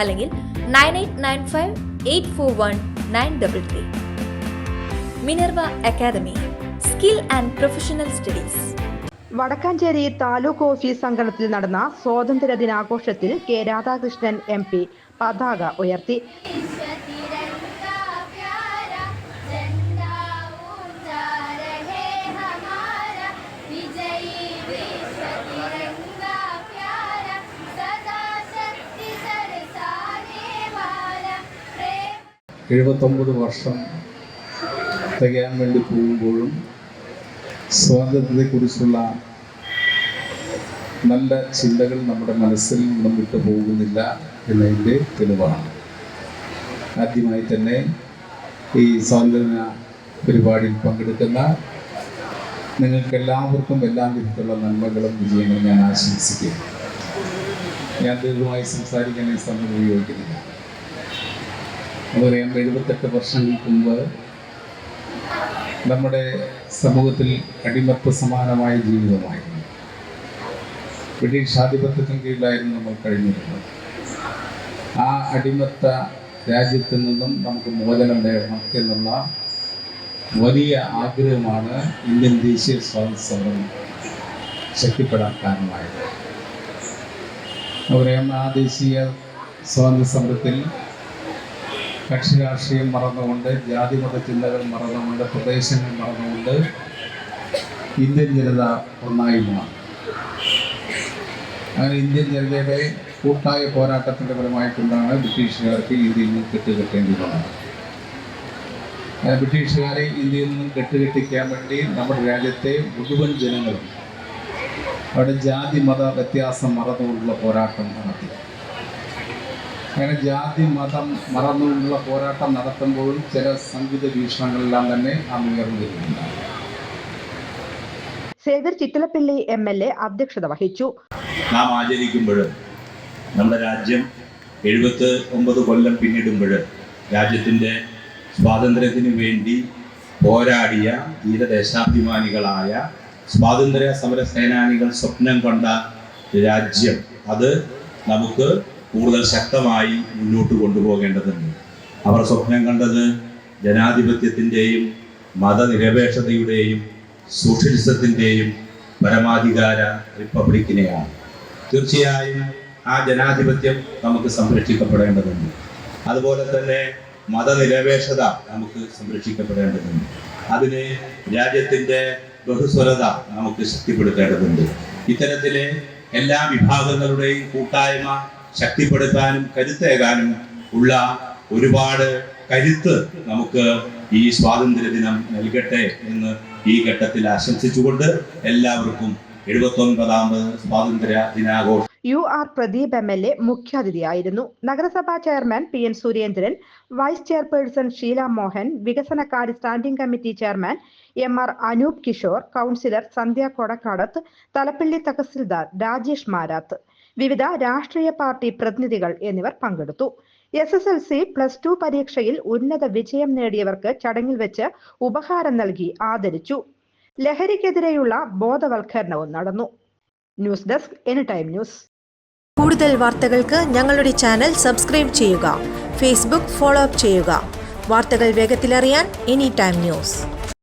അല്ലെങ്കിൽ nine eight nine five eight four one nine double three. Minerva academy skill and professional studies. Vadakkanchery taluk office സംഘടനത്തിൽ നടന്ന സ്വാതന്ത്ര്യ ദിനാഘോഷത്തിൽ K Radhakrishnan M P പതാക ഉയർത്തി. എഴുപത്തൊമ്പത് വർഷം തികയാൻ വേണ്ടി പോകുമ്പോഴും സ്വാതന്ത്ര്യത്തെക്കുറിച്ചുള്ള നല്ല ചിന്തകൾ നമ്മുടെ മനസ്സിൽ നിന്നും വിട്ടു പോകുന്നില്ല എന്നതിന്റെ തെളിവാണ്. ആദ്യമായി തന്നെ ഈ സ്വാതന്ത്ര്യ പരിപാടിയിൽ പങ്കെടുക്കുന്ന നിങ്ങൾക്ക് എല്ലാവർക്കും എല്ലാ വിധത്തിലുള്ള നന്മകളും വിജയങ്ങളും ഞാൻ ആശംസിക്കുന്നു. ഞാൻ ദീർഘമായി സംസാരിക്കാൻ ഈ സമയം ഉപയോഗിക്കുന്നില്ല. നമുക്കറിയാം എഴുപത്തെട്ട് വർഷങ്ങൾക്ക് മുമ്പ് നമ്മുടെ സമൂഹത്തിൽ അടിമത്ത സമാനമായ ജീവിതമായിരുന്നു. ബ്രിട്ടീഷ് ആധിപത്യത്തിന് കീഴിലായിരുന്നു നമ്മൾ കഴിഞ്ഞിരുന്നത്. ആ അടിമത്ത രാജ്യത്തിൽ നിന്നും നമുക്ക് മോചനം നേടണം എന്നുള്ള വലിയ ആഗ്രഹമാണ് ഇന്ത്യൻ ദേശീയ സ്വാതന്ത്ര്യ സമരം ശക്തിപ്പെടാൻ കാരണമായത്. നമുക്കറിയാം ആ ദേശീയ സ്വാതന്ത്ര്യ സമരത്തിൽ കക്ഷി രാഷ്ട്രീയം മറന്നുകൊണ്ട് ജാതിമത ചിന്തകൾ മറന്നുകൊണ്ട് പ്രദേശങ്ങൾ മറന്നുകൊണ്ട് ഇന്ത്യൻ ജനത ഒന്നായി മാറും. അങ്ങനെ ഇന്ത്യൻ ജനതയുടെ കൂട്ടായ പോരാട്ടത്തിന്റെ ഫലമായിക്കൊണ്ടാണ് ബ്രിട്ടീഷുകാർക്ക് ഇന്ത്യയിൽ നിന്ന് കെട്ടുകെട്ടേണ്ടി വന്നത് ബ്രിട്ടീഷുകാരെ ഇന്ത്യയിൽ നിന്നും കെട്ടുകെട്ടിക്കാൻ വേണ്ടി നമ്മുടെ രാജ്യത്തെ മുഴുവൻ ജനങ്ങളും അവിടെ ജാതി മത വ്യത്യാസം മറന്നുകൊണ്ടുള്ള പോരാട്ടം നടത്തി. അങ്ങനെ ജാതി മതം മറന്നുകൊണ്ടുള്ള പോരാട്ടം നടത്തുമ്പോഴും ചില സംഗീത വീക്ഷണങ്ങളെല്ലാം തന്നെ അന്ന് ഉയർന്നു വരുന്നുണ്ട് സേവ്യർ എം എൽ എ അധ്യക്ഷത വഹിച്ചു. നാം ആചരിക്കുമ്പോൾ നമ്മുടെ രാജ്യം എഴുപത്തി ഒമ്പത് കൊല്ലം പിന്നിടുമ്പോൾ രാജ്യത്തിന്റെ സ്വാതന്ത്ര്യത്തിന് വേണ്ടി പോരാടിയ ധീരദേശാഭിമാനികളായ സ്വാതന്ത്ര്യ സമര സേനാനികൾ സ്വപ്നം കണ്ട രാജ്യം അത് നമുക്ക് കൂടുതൽ ശക്തമായി മുന്നോട്ട് കൊണ്ടുപോകേണ്ടതുണ്ട്. അവർ സ്വപ്നം കണ്ടത് ജനാധിപത്യത്തിന്റെയും മതനിരപേക്ഷതയുടെയും സോഷ്യലിസത്തിന്റെയും പരമാധികാര റിപ്പബ്ലിക്കിനെയാണ്. തീർച്ചയായും ആ ജനാധിപത്യം നമുക്ക് സംരക്ഷിക്കപ്പെടേണ്ടതുണ്ട്. അതുപോലെ തന്നെ മതനിരപേക്ഷത നമുക്ക് സംരക്ഷിക്കപ്പെടേണ്ടതുണ്ട്. അതിന് രാജ്യത്തിന്റെ ബഹുസ്വരത നമുക്ക് ശക്തിപ്പെടുത്തേണ്ടതുണ്ട്. ഇത്തരത്തിലെ എല്ലാ വിഭാഗങ്ങളുടെയും കൂട്ടായ്മ ശക്തിപ്പെടുത്താനും കരുത്തേകാനും ഉള്ള ഒരുപാട് കരുത്ത് നമുക്ക് ഈ സ്വാതന്ത്ര്യ ദിനം നൽകട്ടെ എന്ന് ഈ ഘട്ടത്തിൽ ആശംസിച്ചുകൊണ്ട് എല്ലാവർക്കും എഴുപത്തൊൻപതാമത് സ്വാതന്ത്ര്യ U R Pradeep M L A മുഖ്യാതിഥിയായിരുന്നു. നഗരസഭാ chairman P N Surendran vice chairperson Sheela Mohan വികസനകാര്യ standing committee chairman M R Anoop Kishore councillor Sandhya Kodakkadath Thalappilly tahsildar Rajesh Marath വിവിധ രാഷ്ട്രീയ പാർട്ടി പ്രതിനിധികൾ എന്നിവർ പങ്കെടുത്തു. S S L C plus two പരീക്ഷയിൽ ഉന്നത വിജയം നേടിയവർക്ക് ചടങ്ങിൽ വെച്ച് ഉപഹാരം നൽകി ആദരിച്ചു. ലഹരിക്കെതിരെയുള്ള ബോധവൽക്കരണവും നടന്നു. News desk any time news. കൂടുതൽ വാർത്തകൾക്ക് ഞങ്ങളുടെ ചാനൽ സബ്സ്ക്രൈബ് ചെയ്യുക ഫേസ്ബുക്ക് ഫോളോ അപ്പ് ചെയ്യുക. വാർത്തകൾ വേഗത്തിലറിയാൻ എനി ടൈം ന്യൂസ്.